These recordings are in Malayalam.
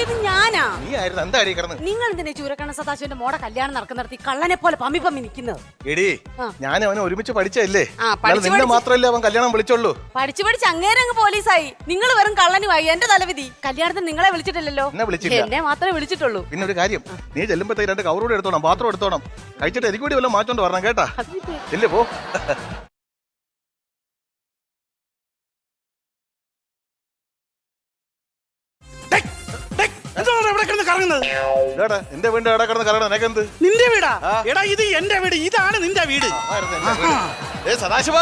ഇത് ഞാനാ? നീ ആയിരുന്നു എന്താ അടി കിടന്ന്? നിങ്ങൾ എന്തിനാ ചൂരക്കണ്ണ സദാശിവന്റെ മോടെ കല്യാണം നടക്കുന്നിടത്ത് ഈ കള്ളനെ പോലെ പമ്മി പമ്മി നിൽക്കുന്നത്? എടി ആ. ഞാൻ അവനെ ഒരുമിച്ച് പഠിച്ചല്ലേ ആ, പഠിച്ച് നിന്നെ പഠിച്ച്. മാത്രമല്ലേ അവൻ കല്യാണം വിളിച്ചുള്ളൂ? പഠിച്ചു പഠിച്ച് അങ്ങേരെ അങ്ങ് പോലീസായി. നിങ്ങൾ വെറും കള്ളനുമായി. എന്റെ തലവിധി. കല്യാണത്തിന് നിങ്ങളെ വിളിച്ചിട്ടില്ലല്ലോ? എന്നെ വിളിച്ചില്ല. എന്നെ മാത്രമേ വിളിച്ചിട്ടുള്ളൂ. പിന്നെ ഒരു കാര്യം. നീ ചെല്ലുമ്പോഴത്തേക്ക് രണ്ട് കവറൂടെ എടുത്തോണം പാത്രം എടുത്തോണം. കഴിച്ചിട്ട് എനിക്ക് കൂടി വല്ലതും മാറ്റോണ്ട് വരണം കേട്ടാ. ഇല്ലേ പോ. കറങ്ങുന്നത്. ഇതാടാ എന്റെ വീണ്ടും എവിടെ കിടന്ന് കറങ്ങണം? നിനക്കെന്ത്? നിന്റെ വീടാ? ആ. എടാ ഇത് എന്റെ വീട്. ഇതാണ് നിന്റെ വീട്. ആയിരുന്നു എന്റെ വീട്. ഏ സദാശിവ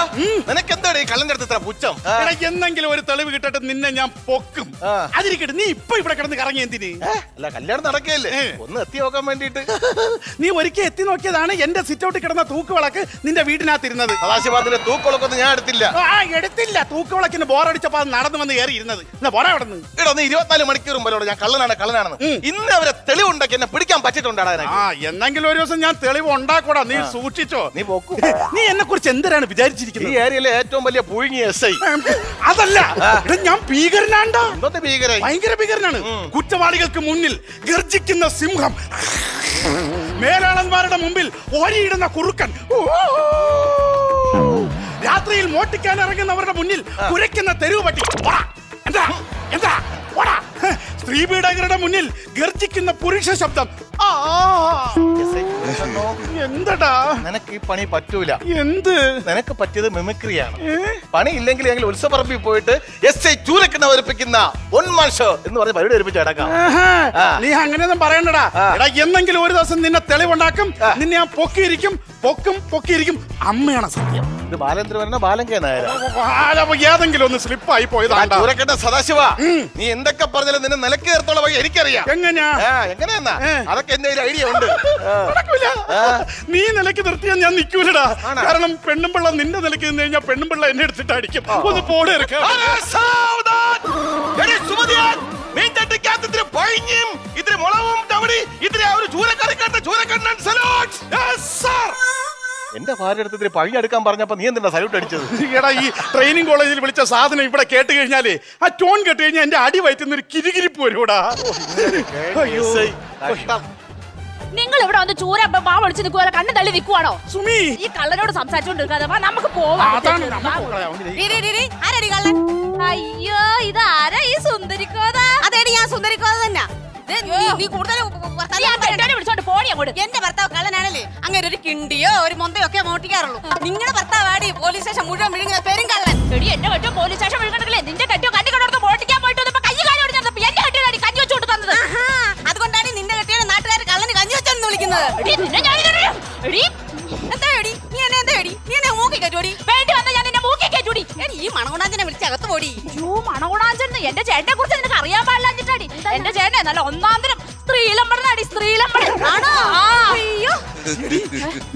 നിനക്കെന്താടി കള്ളന്റെ അടുത്ത് ഇത്ര പുച്ഛം? ആ? എടാ എന്തെങ്കിലും ഒരു തെളിവ് കിട്ടട്ടെ നിന്നെ ഞാൻ പൊക്കും. ആ. അതിരിക്കട്ടെ നീ ഇപ്പൊ ഇവിടെ കിടന്ന് കറങ്ങി എന്തിന്? ഏ? അല്ല കല്യാണം നടക്കുകയല്ലേ? ഏ. ഒന്ന് എത്തി നോക്കാൻ വേണ്ടിട്ട് നീ ഒരിക്കൽ എത്തി നോക്കിയതാണ് എന്റെ സിറ്റൗട്ടിൽ കിടന്ന തൂക്കുവിളക്ക് നിന്റെ വീടിനകത്തിരുന്നത്. സദാശിവത്തിന്റെ തൂക്കൊളക്കൊന്നും ഞാൻ എടുത്തില്ല. ആ എടുത്തില്ല. തൂക്കുവിളക്കിന് ബോറടിച്ചപ്പോ അത് നടന്നു വന്ന് കയറി ഇരുന്നത് എന്നാ പോരാ അവിടെ നിന്ന് എടാ നീ ഇരുപത്തിനാല് മണിക്കൂർ മുമ്പോട് ഞാൻ കള്ളനാണ് കള്ളനാണെന്ന്. ഉം. ഇന്ന് അവരെ തെളിവുണ്ടാക്കി എന്നെ പിടിക്കാൻ പറ്റിയിട്ടുണ്ടാടാ നിനക്ക്? ആ എന്നെങ്കിലും ഒരു ദിവസം ഞാൻ തെളിവ് ഉണ്ടാക്കൂടാ. നീ സൂക്ഷിച്ചോ. നീ പോക്കു. നീ എന്നെ കുറിച്ച് എന്തിനാണ് ഈ വിചാരിച്ചിരിക്കുന്നത് ഏരിയയിലെ ഏറ്റവും വലിയ പുഴുങ്ങിയ എസ് ഐ അതല്ല. എടാ, ഞാൻ ഭീകരനാണ്ടാ? എന്തോത്തെ ഭീകരായി? ഭയങ്കര ഭീകരനാണ്. കുറ്റവാളികൾക്ക് മുന്നിൽ ഗർജിക്കുന്ന സിംഹം. മേലാളന്മാരുടെ മുമ്പിൽ ഓരിയിടുന്ന കുറുക്കൻ! രാത്രിയിൽ മോട്ടിക്കാൻ ഇറങ്ങുന്നവരുടെ മുന്നിൽ കുരയ്ക്കുന്ന തെരുവ് പട്ടി. പോടാ. എന്താ? എന്താ. സ്ത്രീ മുന്നിൽ ഗർജിക്കുന്ന പുരുഷ ശബ്ദം. എന്തടാ? നിനക്ക് ഈ പണി പറ്റൂല. എന്ത്? നിനക്ക് പറ്റിയത് മിമിക്രിയാണ്. പണി ഇല്ലെങ്കിൽ ഞങ്ങൾ ഉത്സവപ്പറമ്പിൽ പോയിട്ട് എസ് ഐ ചൂരക്കിന് അവതരിപ്പിക്കുന്ന ഒൻമാൻ ഷോ എന്ന് പറഞ്ഞ് പരിപാടി ആഹാ. നീ അങ്ങനെയൊന്നും പറയണ്ടടാ. എടാ എന്തെങ്കിലും ഒരു ദിവസം നിന്നെ തെളിവുണ്ടാക്കും. നിന്നെ ഞാൻ പൊക്കിയിരിക്കും പൊക്കും പൊക്കിയിരിക്കും. അമ്മയാണ് സത്യം. ഇത് ബാലേന്ദ്രവരനോ ബാലങ്കേ നായര? ഏതെങ്കിലും ഒന്ന് സ്ലിപ്പായി പോയതാണ്ടാ സദാശിവ നീ എന്തൊക്കെ പറഞ്ഞാലും നിന്നെ നിലയ്ക്ക് ചേർത്തോളം വഴി എനിക്കറിയാം. എങ്ങനെയാ? ആ, എങ്ങനെയെന്നാ? നിനക്ക് എന്തെങ്കിലും ഐഡിയ ഉണ്ട്? നടക്കൂല. നീ നിലയ്ക്ക് നിർത്തിയാൽ ഞാൻ നിൽക്കൂലടാ കാരണം പെണ്ണും പിള്ള നിന്റെ നിലയ്ക്ക് നിന്ന് കഴിഞ്ഞാൽ പെണ്ണും പിള്ള എന്നെ എടുത്തിട്ട് അടിക്കും. ഒന്ന് പോടെ എന്റെ ഭാര്യ അടുത്ത് പഴി എടുക്കാൻ പറഞ്ഞപ്പോ നീ എന്തിനാ സല്യൂട്ട് അടിച്ചത്? എടാ ഈ ട്രെയിനിങ് കോളേജിൽ വിളിച്ച സാധനം ഇവിടെ കേട്ട് കഴിഞ്ഞാലേ ആ ടോൺ കേട്ട് കഴിഞ്ഞാൽ എന്റെ അടി വയറ്റുന്ന ഒരു കിരികിരിപ്പ് വരൂടാ അയ്യോ. നിങ്ങൾ ഇവിടെ വന്ന് ചൂര മാ വിളിച്ച് നിൽക്കുക കണ്ണു തള്ളി നിൽക്കുവാണോ? സുമി! ഈ കള്ളനോട് സംസാരിച്ചോണ്ടിരിക്കാതെ വാ നമുക്ക് പോവാം. അതാണ് നമുക്ക് കളയാം. അവന് ഡി, ഡി, ഡി, ഡി, ആരെടി കള്ളൻ? അയ്യോ ഇതാരാ ഈ സുന്ദരിക്കോതാ? അതേടി ഞാൻ സുന്ദരിക്കോതെ തന്നെ. നീ- നീ കൂടുതൽ. വിളിച്ചോണ്ട് പോടി അങ്ങോട്ട്. എന്റെ ഭർത്താവ് കള്ളനാണല്ലേ? അങ്ങനെ ഒരു കിണ്ടിയോ ഒരു മൊന്തയോ ഒക്കെ മോട്ടിക്കാറുള്ളൂ നിങ്ങളുടെ ഭർത്താവ് ആടി പോലീസ് സ്റ്റേഷൻ മുഴുവൻ വിഴുങ്ങുന്ന പെരും കള്ളൻ. എടി എന്നെ കെട്ടോ പോലീസ് സ്റ്റേഷൻ നിന്റെ കെട്ടോ കണ്ണി കണ്ടോടത്ത് വിളിക്കുന്നത്? എടി നിന്നെ ഞാൻ ഇതറിയാം. എടി. എന്താ എടി? നീ എന്നെ എന്താ എടി? നീ എന്നെ മൂക്കി കെട്ടോടി വേണ്ടി വന്ന ഞാൻ നിന്നെ മൂക്കി എടി ഈ മണകുണാഞ്ചനെ വിളിച്ച് അകത്ത് പോടി. അയ്യോ മണകുണാഞ്ചെന്ന് എന്റെ ചേട്ടനെ കുറിച്ച് നിനക്ക് അറിയാൻ പാടില്ലാഞ്ഞിട്ടാടി. എന്റെ ചേട്ടനെ നല്ല ഒന്നാം തരം സ്ത്രീലമ്പടനാടി സ്ത്രീലമ്പടൻ. ആണോ? ആ. അയ്യോ.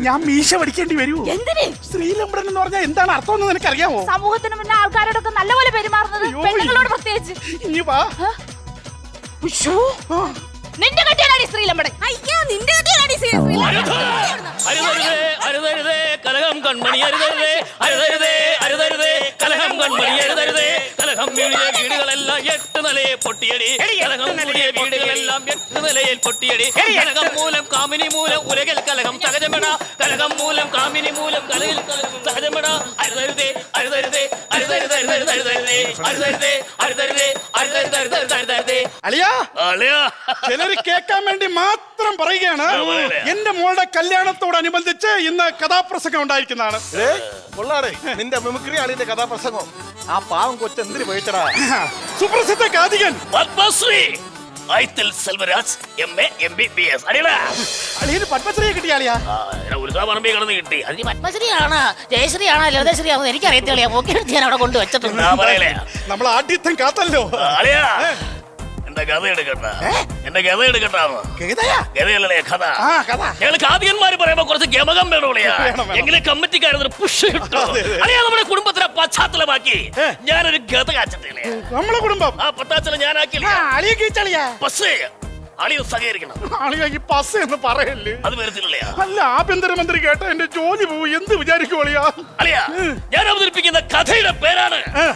ഞാൻ മീശ പഠിക്കേണ്ടി വരുമോ എന്തിന്? സ്ത്രീലമ്പടൻ എന്ന് പറഞ്ഞാൽ എന്താണ് അർത്ഥം എന്ന് നിനക്ക് അറിയാമോ സമൂഹത്തിന് മുന്നേ ആൾക്കാരോടൊക്കെ നല്ലപോലെ പെരുമാറുന്നത് അയ്യോ. പെണ്ണുങ്ങളോട് പ്രത്യേകിച്ച്. ഇനി വാ. ഉശ്ശോ. ആ. നിന്റെ കെട്ടിയാലാടി സ്ത്രീലമ്പടൻ അയ്യാ നിന്റെ കെട്ടിയാടി അരുതരുതേ അരുതരുതേ കലഹം കൺമണി അരുതരുതേ അരുതരുതേ അരുതരുതേ. കലഹം കൺമണി അരുതരുതേ. കലഹം വീടിയ വീടുകളെല്ലാം എട്ട് നിലയെ പൊട്ടിയടി. കലഹം കൂടിയ വീടുകളെല്ലാം എട്ട് നിലയിൽ പൊട്ടിയടി. കലഹം മൂലം കാമിനി മൂലം ഉലകിൽ കലഹം സഹജമട. കലഹം മൂലം കാമിനി മൂലം കലകിൽ സഹജമെട. അരുതരുതേ അരുതരുതേ അരുതരുതേ അരുതരുതേ അരുതരുതേ അരുതരുതേ അളിയാ ചിലര് കേക്കാൻ വേണ്ടി മാത്രം പറയുകയാണ്. എന്റെ മോളുടെ കല്യാണത്തോടനുബന്ധിച്ച് ഇന്ന് കഥാപ്രസംഗം ഉണ്ടായി ഏ, കൊള്ളാടേ നിന്റെ മിമിക്രി ആളിന്റെ കഥാപ്രസംഗം. ആ പാവം കൊച്ചു എന്തിനു പോയിട്ടാ സുപ്രസിദ്ധ കാതികൻ. Padmashri. ഐത്തിൽ Selvaraj M A M B B S. അടിയടാ. അളിയന് പത്മശ്രീയെ കിട്ടിയ അളിയാ ഉത്സവ പറമ്പിൽ കിടന്ന് കിട്ടി. അത് ഈ പത്മശ്രീയാണ്? ജയശ്രീയാണോ? ലളിതശ്രീയാണോ എനിക്കറിയത്തില്ല പോക്കിയെടുത്ത് ഞാൻ അവിടെ കൊണ്ട് വെച്ചിട്ടുണ്ട് ഞാൻ നമ്മൾ ആദ്യത്തെ കാത്തല്ലോ. അളിയാ. എന്റെ കഥ എടുക്കട്ട. എന്റെ എടുക്കട്ടാന്ന് പറയുമ്പോ കുറച്ച് ഗമകം വേണം. എങ്കിലും പുഷ് കിട്ടും അറിയാ നമ്മുടെ കുടുംബത്തിനെ പശ്ചാത്തലമാക്കി. ഞാനൊരു ഗത കാച്ചിട്ടില്ലേ നമ്മളെ കുടുംബം? ആ പത്താച്ചല ഞാനാക്കിയില്ല. അളിയത് സഹകരിക്കണം. അളിയ ഈ പസ് എന്ന് പറയല്ലേ? അത് അല്ല ആഭ്യന്തരമന്ത്രി കേട്ട എന്റെ ജോലി പോയി എന്ത് വിചാരിക്കും അളിയാ. അളിയാ ഞാൻ അവതരിപ്പിക്കുന്ന കഥയുടെ പേരാണ് ഏ,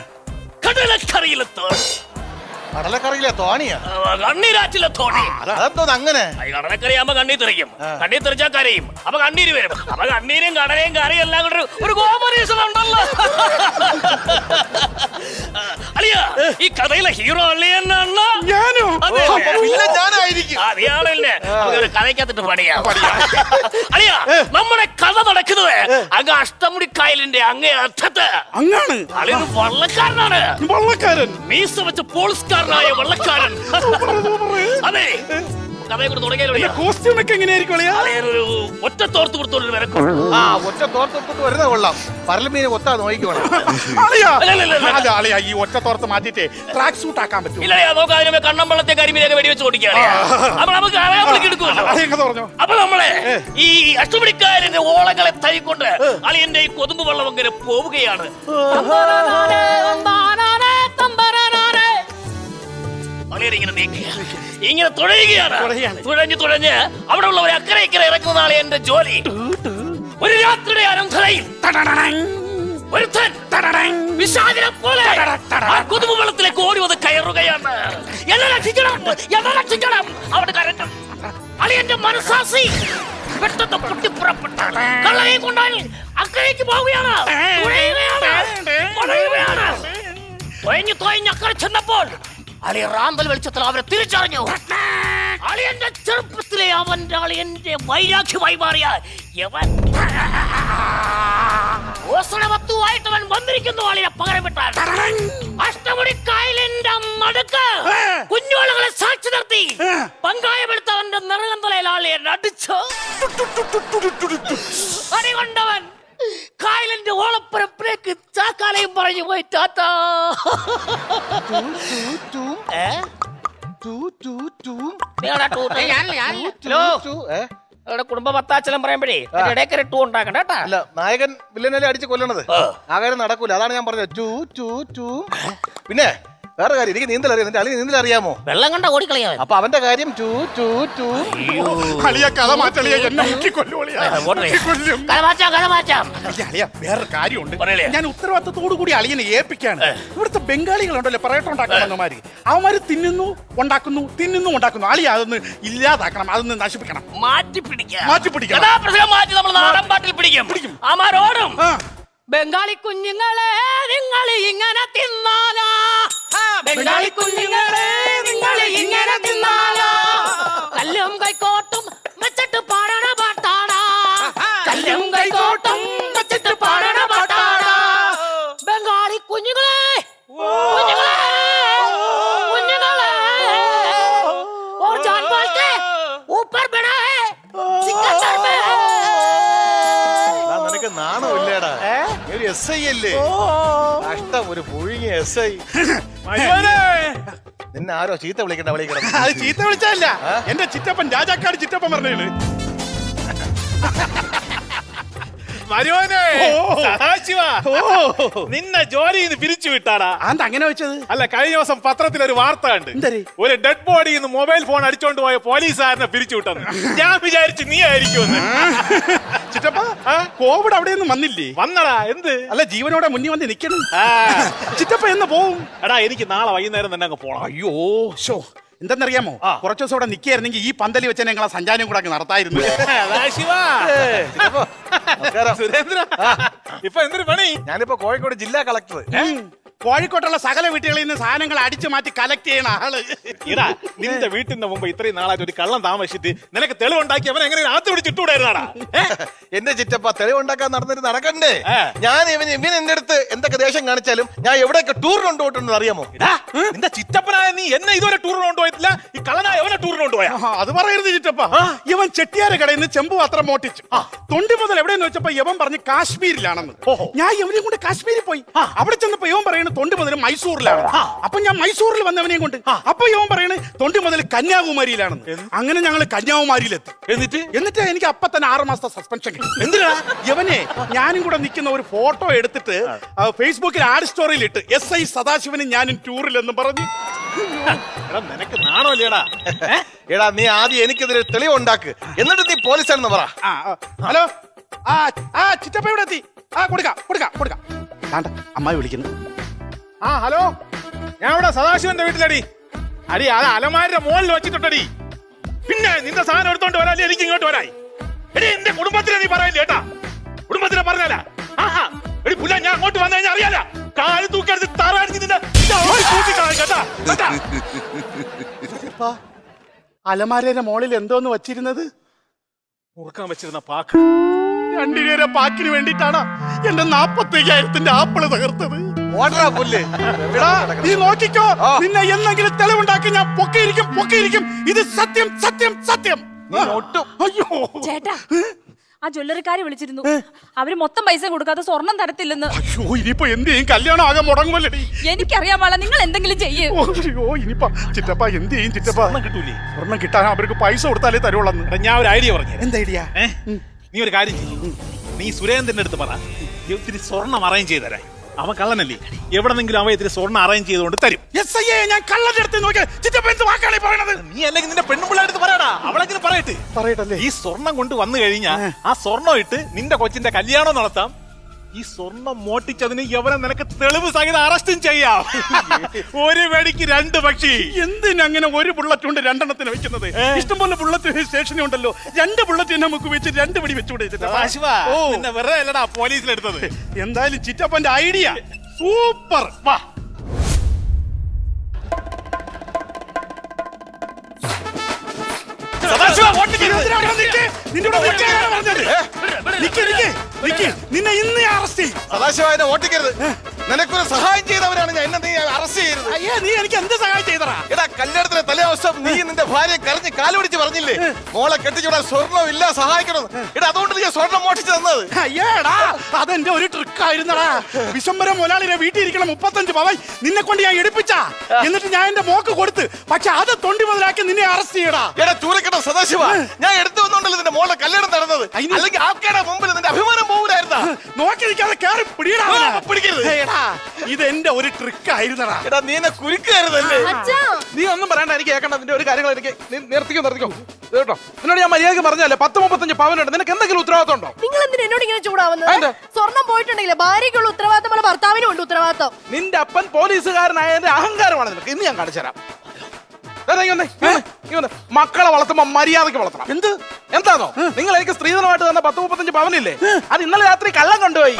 കടലക്കറിയിലെ തോണിയാ. കണ്ണീരാറ്റിലെ തോണി. അതെന്തോന്ന് അങ്ങനെ. കടലക്കറി ആകുമ്പോ കണ്ണീർ തെറിക്കും. കണ്ണീർ തെറിച്ചാൽ കരയും. അപ്പൊ കണ്ണീര് വരും. അപ്പൊ കണ്ണീരും കടലയും കറിയും എല്ലാം കൂടെ ഒരു- ഒരു കോമ്പറീഷൻ ഉണ്ടല്ലോ. അളിയ ഈ കഥയിലെ ഹീറോ അളിയനാണ് ഞാനോ. അതെ. ഞാനായിരിക്കും അറിയാളല്ലേ കഥയ്ക്കകത്തിട്ട് പണിയാ. അളിയ നമ്മുടെ കഥ നടക്കുന്നത് അങ്ങ് അഷ്ടമുടിക്കായലിന്റെ അങ്ങേ അർത്ഥത്ത് അങ്ങാണ്. അളിയൊരു വള്ളക്കാരനാണ്. വള്ളക്കാരൻ. മീസ വെച്ച പോളിസ്കാരനായ വള്ളക്കാരൻ. അതെ. കഥയെ കൂടെ തുടങ്ങിയാലോ കോസ്റ്റ്യൂം ഒക്കെ എങ്ങനെയായിരിക്കും അളിയാ? ഒറ്റ തോർത്ത് കൊടുത്തോളൂ വരക്കും ആ ഒറ്റ വരുന്ന കൊള്ളാം. പരലുമീനെ കൊത്താ നോക്കിക്കോണം അളിയാ! അല്ല, അളിയാ ഈ ഒറ്റ തോർത്ത് മാറ്റിട്ടേ ട്രാക്ക് സൂട്ട് ആക്കാൻ പറ്റും. ഇല്ല നമുക്ക് അതിനെ കണ്ണമ്പളത്തെ കരിമീനൊക്കെ വെടിവെച്ച് ഓടിക്കാറിയ അപ്പൊ നമുക്ക് അറിയാൻ എടുക്കുമല്ലോ. അളിയെങ്ങനെ പറഞ്ഞു അപ്പൊ നമ്മളെ ഈ ഓളങ്ങളെ തൈക്കൊണ്ട് അളിയന്റെ ഈ കൊതുമ്പ് വെള്ളം അങ്ങനെ പോവുകയാണ്. അളിയൻ ഇങ്ങനെ നീക്കുക ഇങ്ങനെ തുഴയുകയാണ്. തുഴഞ്ഞ് തുഴഞ്ഞ് അവിടെ ഉള്ളവരെ അക്കരെ ഇക്കരെ ഇറക്കുന്നതാണ് എന്റെ ജോലി. ഒരു രാത്രിയുടെ അനന്തരയിൽ ഒരുത്തൻ. വിഷാദിനെ പോലെ. കൊതുമ്പ് വെള്ളത്തിലേക്ക് ഓടി വന്ന് കയറുകയാണ് എന്നെ രക്ഷിക്കണം എന്നെ രക്ഷിക്കണം അവിടെ കരഞ്ഞു അളിയന്റെ മനസാസി പെട്ടെന്ന് പൊട്ടിപ്പുറപ്പെട്ട കള്ളനെയും കൊണ്ടാൽ അക്കരയ്ക്ക് പോവുകയാണ് തുഴയുകയാണ് തുഴയുകയാണ് അക്കരെ ചെന്നപ്പോൾ അളി റാന്തൽ വെളിച്ചത്തിൽ അവരെ തിരിച്ചറിഞ്ഞു. അളിയന്റെ ചെറുപ്പത്തിലെ അവന്റെ അളിയന്റെ വൈരാഗ്യമായി മാറിയ യവൻ വസ്തുവായിട്ടവൻ വന്നിരിക്കുന്നു അളിയെ പകരം വിട്ടാൽ അഷ്ടമുടി കായലിന്റെ മടുക്ക് കുഞ്ഞോളുകളെ സാക്ഷി നിർത്തി. പങ്കായമെടുത്ത് നിറകം തലയിൽ ആളിയെ അടിച്ചു അടി കൊണ്ടവൻ കായലിന്റെ ഓളപ്പരപ്പിലേക്ക് ചാക്കാലയും പറഞ്ഞു പോയി ടാറ്റാ. കുടുംബ പത്താച്ചലം പറയുമ്പോഴേ അതിന്റെ ഇടയ്ക്ക് ടൂ ഉണ്ടാക്കണ്ട കേട്ടാ അല്ല നായകൻ വില്ലനല്ലേ അടിച്ച് കൊല്ലണത്? കാര്യം നടക്കൂല. അതാണ് ഞാൻ പറഞ്ഞത്. Two two two. പിന്നെ വേറെ കാര്യം എനിക്ക് നീന്തൽ അറിയാം. നിന്റെ അളി നീന്തൽ അറിയാമോ? വെള്ളം കണ്ട ഓടിക്കളയാവൻ. അപ്പൊ അവന്റെ കാര്യം ടു ടു ടു അളിയ കഥ മാറ്റളിയ എന്നെ മുക്കിക്കൊല്ലും. കഥ മാറ്റാം കഥ മാറ്റാം. അളിയ വേറൊരു കാര്യമുണ്ട്. ഞാൻ ഉത്തരവാദിത്തത്തോടു കൂടി അളിയനെ ഏൽപ്പിക്കാണ്. ഇവിടുത്തെ ബംഗാളികളുണ്ടല്ലോ പറയട്ട ഉണ്ടാക്കുന്നവന്മാര് അവന്മാര് തിന്നുന്നു ഉണ്ടാക്കുന്നു തിന്നുന്നു ഉണ്ടാക്കുന്നു. അളിയ അതൊന്ന് ഇല്ലാതാക്കണം അതൊന്ന് നശിപ്പിക്കണം. മാറ്റി പിടിക്കാം. മാറ്റി പിടിക്കാം മാറ്റി നമ്മൾ നാടൻ പാട്ടിൽ പിടിക്കും. അമാരോടും. ആ. ബംഗാളി കുഞ്ഞുങ്ങളെ നിങ്ങൾ ഇങ്ങനെ തിന്നാലാ ബംഗാളി കുഞ്ഞുങ്ങളെ നിങ്ങൾ ഇങ്ങനെ തിന്നാലാ കല്ലും കൈക്കോട്ടും വെച്ചിട്ട് പാടണ പാട്ടാടാ കല്ലും കൈക്കോട്ടും വെച്ചിട്ട് പാടണ പാട്ടാടാ ബംഗാളി കുഞ്ഞുങ്ങളെ കുഞ്ഞുങ്ങളെ കുഞ്ഞുങ്ങളെ और जानवर के ऊपर बड़ा है सिकंदर में है എടാ, നിനക്ക് നാണമില്ലേടാ നീ ഒരു എസ് ഐ അല്ലേ കഷ്ടം ഒരു പുഴുങ്ങിയ എസ് ഐ നിന്നെ ആരോ ചീത്ത വിളിക്കണ്ട വിളിക്കണം അത് ചീത്ത വിളിച്ചല്ല എന്റെ ചിറ്റപ്പൻ രാജാക്കാട് ചിറ്റപ്പൻ പറഞ്ഞത് മരുവനെ ഓ. നിന്നെ നിന്ന് പിരിച്ചു വിട്ടാടാ. അങ്ങനെ വെച്ചത്? അല്ല കഴിഞ്ഞ ദിവസം പത്രത്തിൽ ഒരു വാർത്ത കണ്ട്. ഒരു ഡെഡ് നിന്ന് മൊബൈൽ ഫോൺ അടിച്ചോണ്ട് പോയ പോലീസുകാരനെ പിരിച്ചു വിട്ടെന്ന്. ഞാൻ വിചാരിച്ചു നീ ആയിരിക്കുമെന്ന് ചിറ്റപ്പ കോവിഡ് അവിടെയൊന്നും വന്നില്ലേ? വന്നടാ എന്ത്? അല്ല ജീവനോടെ മുന്നിൽ വന്ന് നിക്കണം ആ, ചിറ്റപ്പ എന്ന് പോവും. എടാ എനിക്ക് നാളെ വൈകുന്നേരം തന്നെ അങ്ങ് പോണം. അയ്യോ ഷോ എന്തെന്നറിയാമോ? ആ. കുറച്ചു ദിവസം ഇവിടെ നിൽക്കായിരുന്നെങ്കിൽ ഈ പന്തലി വെച്ച് ഞങ്ങളെ സഞ്ചാരം കൂടെ അങ്ങ് നടത്തായിരുന്നു. സുരേന്ദ്ര. ഇപ്പൊ എന്തൊരു പണി? ഞാനിപ്പോ കോഴിക്കോട് ജില്ലാ കളക്ടർ. കോഴിക്കോട്ടുള്ള സകല വീട്ടുകളിൽ നിന്ന് സാധനങ്ങൾ അടിച്ചു മാറ്റി കലക്ട് ചെയ്യണ ആൾ. ഇടാ നിന്റെ വീട്ടിന്റെ മുമ്പ് ഇത്രയും നാളായിട്ട് ഒരു കള്ളം താമസിച്ചിട്ട് നിനക്ക് തെളിവുണ്ടാക്കി അവൻ എങ്ങനെ ആത്ത് പിടിച്ചിട്ടൂടായിരുന്നാടാ എന്റെ ചിറ്റപ്പ തെളിവുണ്ടാക്കാൻ നടന്നിട്ട് നടക്കണ്ടേ? ഞാൻ ഇവൻ ഇവൻ എന്റെ അടുത്ത് എന്തൊക്കെ ദേഷ്യം കാണിച്ചാലും ഞാൻ എവിടെയൊക്കെ ടൂർ കൊണ്ടുപോയിട്ടുണ്ടെന്ന് അറിയാമോ? ഇടാ നിന്റെ ചിറ്റപ്പനായ നീ എന്നെ ഇതുവരെ ടൂറിന് കൊണ്ടുപോയിട്ടില്ല. ഈ കള്ളനായ അവനെ ടൂറിന് കൊണ്ടുപോയാ. അത് പറയരുത് ചിറ്റപ്പ. ഇവൻ ചെട്ടിയാര കടയിൽ നിന്ന് ചെമ്പ് പാത്രം മോട്ടിച്ചു തൊണ്ടി മുതൽ എവിടെയെന്ന് വെച്ചപ്പോ ഇവൻ പറഞ്ഞ് കാശ്മീരിലാണെന്ന്. ഞാൻ ഇവനെയും കൊണ്ട് കാശ്മീരിൽ പോയി. അവിടെ ചെന്നപ്പോ ഇവൻ പറയുന്നത് തൊണ്ടി മുതൽ മൈസൂരിലാണ്. അപ്പൊ ഞാൻ മൈസൂരിൽ വന്നവനെയും കൊണ്ട്. അപ്പൊ യോൻ പറയണേ തൊണ്ടി മുതൽ കന്യാകുമാരിയിലാണെന്ന്. അങ്ങനെ ഞങ്ങൾ കന്യാകുമാരിയിലെത്തി. എന്നിട്ട്? എന്നിട്ട് എനിക്ക് അപ്പൊ തന്നെ ആറ് മാസത്തെ സസ്പെൻഷൻ എന്തിനാ? യവനെ ഞാനും കൂടെ നിൽക്കുന്ന ഒരു ഫോട്ടോ എടുത്തിട്ട് ഫേസ്ബുക്കിൽ ആഡ് സ്റ്റോറിയിൽ ഇട്ട് എസ് ഐ സദാശിവനും ഞാനും ടൂറിലെന്ന് പറഞ്ഞു. എടാ നിനക്ക് നാണമല്ലേടാ എടാ നീ ആദ്യം എനിക്കെതിരെ തെളിവുണ്ടാക്ക് എന്നിട്ട് നീ പോലീസാണെന്ന് പറ. ഹലോ. ആ ആ ചിറ്റപ്പ ഇവിടെ എത്തി ആ കൊടുക്കാം കൊടുക്കാം കൊടുക്കാം. അമ്മായി വിളിക്കുന്നു. ആ ഹലോ? ഞാൻ ഇവിടെ സദാശിവന്റെ വീട്ടിലടി. അടി അത് അലമാരുടെ മുകളിൽ വെച്ചിട്ടുണ്ടടി. പിന്നെ നിന്റെ സാധനം എടുത്തോണ്ട് വരാല്ലേ എനിക്ക് ഇങ്ങോട്ട് വരായി എടി എന്റെ കുടുംബത്തിനെ നീ പറയില്ല കേട്ടാ? കുടുംബത്തിനെ പറഞ്ഞാലാ ആഹാ എടി പുല്ല ഞാൻ അങ്ങോട്ട് വന്നു കഴിഞ്ഞാൽ അറിയാല. കാൽ തൂക്കിയെടുത്ത് താറാടിച്ച് നിന്റെ കേട്ടാ. കേട്ടാ? അലമാരയുടെ മോളിൽ എന്തോന്ന് വച്ചിരുന്നത്? മുറുക്കാൻ വെച്ചിരുന്ന പാക്ക്. രണ്ടിനേരെ പാക്കിന് വേണ്ടിട്ടാണ് എന്റെ നാപ്പത്തി അയ്യായിരത്തിന്റെ ആപ്പിൾ തകർത്തത്. ഓടറാ പുല്ല്. എടാ, നീ നോക്കിക്കോ. നിന്നെ എന്തെങ്കിലും തെളിവുണ്ടാക്കി ഞാൻ പൊക്കിയിരിക്കും പൊക്കിയിരിക്കും. ഇത് സത്യം സത്യം സത്യം. അയ്യോ. ചേട്ടാ ആ ജ്വല്ലറിക്കാരെ വിളിച്ചിരുന്നു. അവർ മൊത്തം പൈസ കൊടുക്കാതെ സ്വർണം തരത്തില്ലെന്ന്. അയ്യോ ഇനിയിപ്പോ എന്ത് ചെയ്യും? കല്യാണം ആകെ മുടങ്ങുമല്ലടി എനിക്കറിയാൻ പാടില്ല. നിങ്ങൾ എന്തെങ്കിലും ചെയ്യ്. ഓ, അയ്യോ ഇനിയിപ്പോ ചിറ്റപ്പ എന്ത് ചെയ്യും ചിറ്റപ്പ? സ്വർണം കിട്ടൂലേ? സ്വർണം കിട്ടാൻ അവർക്ക് പൈസ കൊടുത്താലേ തരുവുള്ളന്ന്. എടാ ഞാൻ ഒരു ഐഡിയ പറഞ്ഞു എന്താ ഐഡിയ ഏ? നീ ഒരു കാര്യം ചെയ്യും. നീ സുരേന്ദ്രന്റെ അടുത്ത് പറ. ഇത്തിരി സ്വർണം അറേഞ്ച് ചെയ്ത് തരാൻ. അവൻ കള്ളനല്ലേ? എവിടെന്നെങ്കിലും അവൻ ഇത്തിരി സ്വർണം അറേഞ്ച് ചെയ്തുകൊണ്ട് തരും. എസ് ഐ ഞാൻ കള്ളന്റെ അടുത്ത് നോക്കിയ ചിറ്റപ്പ എന്ത് വാക്കാണ് ഈ പറയണത്? നീ അല്ലെങ്കിൽ നിന്റെ പെണ്ണുപിള്ള അടുത്ത് പറയടാ. അവളെങ്കിലും പറയട്ടെ. പറയട്ടല്ലേ? ഈ സ്വർണം കൊണ്ട് വന്നു കഴിഞ്ഞാൽ ആ സ്വർണം ഇട്ട് നിന്റെ കൊച്ചിന്റെ കല്യാണം നടത്താം. ഈ സ്വർണം മോട്ടിച്ചതിന് യവനെ നിനക്ക് തെളിവ് സഹിതം അറസ്റ്റും ചെയ്യാം. ഒരു വെടിക്ക് രണ്ട് പക്ഷി. എന്തിനങ്ങനെ ഒരു ബുള്ളറ്റ് കൊണ്ട് രണ്ടെണ്ണത്തിന് വെക്കുന്നത്? ഇഷ്ടംപോലെ ബുള്ളറ്റ് സ്റ്റേഷനിൽ ഉണ്ടല്ലോ. രണ്ട് ബുള്ളറ്റ് നമുക്ക് വെച്ച് രണ്ട് പിടി വെച്ചുകൂടെ വെറുതെ അല്ലടാ പോലീസിലെടുത്തത്. എന്തായാലും ചിറ്റപ്പന്റെ ഐഡിയ. സൂപ്പർ. വാ. നിന്നെ ഇന്ന് അറസ്റ്റ് ചെയ്യും. സദാശിവനെ ഓട്ടിക്കരുത്. നിനക്കൊരു സഹായം ചെയ്തവരാണ് ഞാൻ. എന്നെ നീ അറസ്റ്റ് ചെയ്തത് അയ്യേ നീ എനിക്ക് എന്ത് സഹായം ചെയ്തറാ എടാ കല്യാണത്തിലെ തലേദിവസം നീ നിന്റെ ഭാര്യ കരഞ്ഞ് കാലുപിടിച്ച് പറഞ്ഞില്ലേ? മോളെ കെട്ടിച്ചുവിടാൻ സ്വർണം ഇല്ല സഹായിക്കണം എടാ അതുകൊണ്ട് നീ സ്വർണം മോഷിച്ചു തന്നത്? അയ്യേടാ അതെന്റെ ഒരു ട്രിക്ക് ആയിരുന്നടാ. വിശംബര മുലാളിനെ വീട്ടിൽ ഇരിക്കണം മുപ്പത്തഞ്ച് പവൻ നിന്നെ കൊണ്ട് ഞാൻ എടുപ്പിച്ച. എന്നിട്ട് ഞാൻ എന്റെ മോക്ക് കൊടുത്ത്. പക്ഷെ അത് തൊണ്ടി മുതലാക്കി നിന്നെ അറസ്റ്റ് ചെയ്യടാ. എടാ ചൂരക്കട സദാശിവ ഞാൻ എടുത്തു വന്നോണ്ടല്ലോ നിന്റെ മോളെ കല്യാണം നടന്നത്? അല്ലെങ്കിൽ ആൾക്കാരുടെ മുമ്പിൽ നിന്റെ അഭിമാനം പോകൂലായിരുന്നാ? നോക്കി നിൽക്കാതെ കയറി പിടിയടാ. പിടിക്കരുത്. ഏടാ ഇത് എന്റെ ഒരു ട്രിക്കായിരുന്നടാ എടാ നീ എന്നെ കുരുക്കായിരുന്നല്ലേ? നീ ഒന്നും പറയണ്ട എനിക്ക് കേൾക്കണ്ട നിന്റെ ഒരു കാര്യങ്ങൾ എനിക്ക് നീ നിർത്തിക്കോ നിർത്തിക്കോ. കേട്ടോ? നിന്നോട് ഞാൻ മര്യാദയ്ക്ക് പറഞ്ഞല്ലേ പത്ത് മുപ്പത്തഞ്ച് പവനുണ്ട്. നിനക്ക് എന്തെങ്കിലും ഉത്തരവാദിത്വം ഉണ്ടോ നിങ്ങൾ എന്തിനാ എന്നോട് ഇങ്ങനെ ചൂടാവുന്നത്? സ്വർണം പോയിട്ടുണ്ടെങ്കിലേ ഭാര്യയ്ക്കുള്ള ഉത്തരവാദിത്തം പോലെ ഭർത്താവിനും ഉണ്ട് ഉത്തരവാദിത്തം. നിന്റെ അപ്പൻ പോലീസുകാരനായതിന്റെ അഹങ്കാരമാണ് നിനക്ക്. ഇന്ന് ഞാൻ കാണിച്ചു തരാം മക്കളെ വളർത്തുമ്പോ മര്യാദയ്ക്ക് വളർത്തണം. എന്ത്? എന്താണോ നിങ്ങൾ എനിക്ക് സ്ത്രീധനമായിട്ട് തന്ന പത്ത് മുപ്പത്തഞ്ച് പവനില്ലേ? അത് ഇന്നലെ രാത്രി കള്ളം കൊണ്ടുപോയി.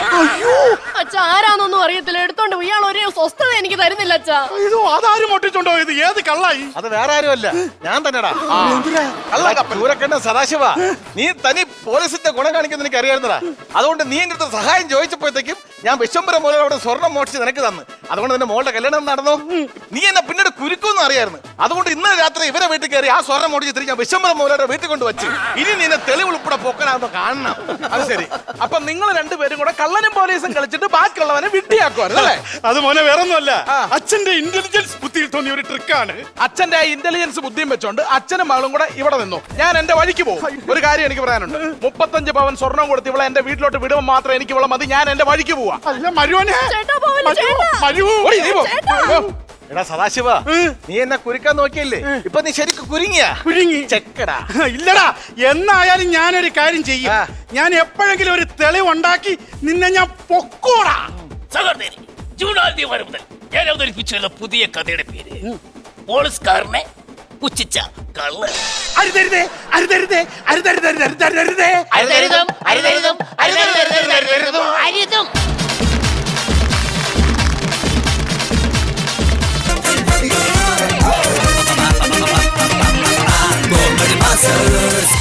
അച്ഛാ ആരാന്നൊന്നും അറിയത്തില്ല. എടുത്തോണ്ട്. ഇയാൾ ഒരു സ്വസ്ഥത എനിക്ക് തരുന്നില്ല അച്ഛാ. ഇത് അതാരും ഒട്ടിച്ചുണ്ടോ ഇത് ഏത് കള്ളായി? അത് വേറെ ആരുമല്ല. ഞാൻ തന്നെടാ. ചൂരക്കണ്ണ സദാശിവ. നീ തനി പോലീസിന്റെ ഗുണം കാണിക്കുന്ന എനിക്ക് അറിയായിരുന്നടാ അതുകൊണ്ട് നീ എന്റെ അടുത്ത് സഹായം ചോദിച്ചപ്പോഴത്തേക്കും ഞാൻ വിശ്വംബരം പോലെ അവിടെ സ്വർണം മോഷിച്ച് നിനക്ക് തന്നു. അതുകൊണ്ട് നിന്റെ മോളുടെ കല്യാണം നടന്നു? നീ എന്നെ പിന്നീട് കുരുക്കുമെന്ന് അറിയായിരുന്നു. അതുകൊണ്ട് ഇന്നലെ രാത്രി ഇവരെ വീട്ടിൽ കയറി ആ സ്വർണം മോടിച്ച് തിരിച്ച് ഞാൻ വിശ്വംബര മൂലയുടെ വീട്ടിൽ കൊണ്ട് വെച്ച് ഇനി നിന്നെ തെളിവ് ഉൾപ്പെടെ പൊക്കനാന്ന് കാണണം. അത് ശരി. അപ്പൊ നിങ്ങൾ രണ്ടുപേരും കൂടെ കള്ളനും പോലീസും കളിച്ചിട്ട് ബാക്കിയുള്ളവനെ വിട്ടിയാക്കുവായിരുന്നു അല്ലേ? അത് മോനെ വേറൊന്നുമല്ല. ഒന്നുമല്ല അച്ഛന്റെ ഇന്റലിജൻസ് ബുദ്ധി തോന്നിയ ഒരു ട്രിക്കാണ് അച്ഛന്റെ ആ ഇന്റലിജൻസ് ബുദ്ധിയും വെച്ചോണ്ട് അച്ഛനും മകളും കൂടെ ഇവിടെ നിന്നു. ഞാൻ എന്റെ വഴിക്ക് പോകും. ഒരു കാര്യം എനിക്ക് പറയാനുണ്ട്. മുപ്പത്തഞ്ച് പവൻ സ്വർണം കൊടുത്ത് ഇവളെ എന്റെ വീട്ടിലോട്ട് വിടുമ്പോൾ മാത്രം എനിക്ക് ഇവളെ മതി. ഞാൻ എന്റെ വഴിക്ക് പോവാ. അല്ല മരുവനെ ചേട്ടാ, എടാ സദാശിവ നീ എന്നെ കുരുക്കാൻ നോക്കിയല്ലേ? ഇപ്പൊ നീ ശരിക്കും കുരുങ്ങിയാ? കുരുങ്ങി. ചെക്കടാ. ഇല്ലടാ. എന്നായാലും ഞാനൊരു കാര്യം ചെയ്യും. ഞാൻ എപ്പോഴെങ്കിലും ഒരു തെളിവുണ്ടാക്കി നിന്നെ ഞാൻ പൊക്കോടാ. സഹോദരി ചൂടാദ്യ വരം മുതൽ. ഞാൻ അവതരിപ്പിച്ചുള്ള പുതിയ കഥയുടെ പേര് പോളിസ്കാരനെ പുച്ഛിച്ച കള്ള് അരുതരുതേ അരുതരുതേ അരുതരുതരുതരുതരുതേ അരുതരുതും അരുതരുതും. അരുതരുതരുതരുതരുതും അരുതരുതും അരുതും pasados